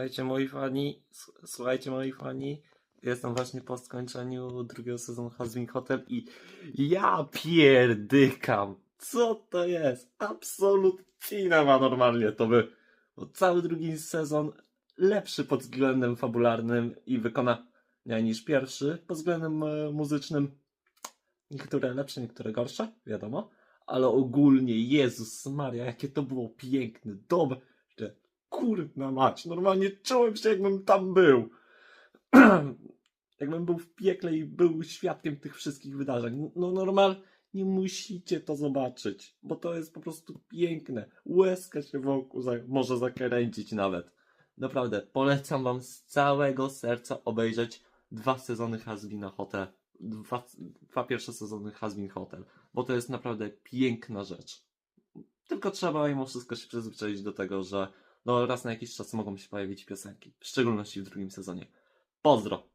Słuchajcie moi fani, słuchajcie moi fani, jestem właśnie po skończeniu drugiego sezonu Hazbin Hotel i ja pierdykam. Co to jest? Absolut cinema normalnie to by. Bo cały drugi sezon lepszy pod względem fabularnym i wykonania niż pierwszy. Pod względem e, muzycznym niektóre lepsze, niektóre gorsze, wiadomo. Ale ogólnie, Jezus Maria, jakie to było piękne, dobre. Kurna mać, normalnie czułem się jakbym tam był. jakbym był w piekle i był świadkiem tych wszystkich wydarzeń. No normal, nie musicie to zobaczyć, bo to jest po prostu piękne. Łezka się wokół za, może zakręcić nawet. Naprawdę, polecam wam z całego serca obejrzeć dwa sezony Hazbina Hotel. Dwa, dwa pierwsze sezony Hazbin Hotel, bo to jest naprawdę piękna rzecz. Tylko trzeba mimo wszystko się przyzwyczaić do tego, że no raz na jakiś czas mogą się pojawić piosenki, w szczególności w drugim sezonie. Pozdro!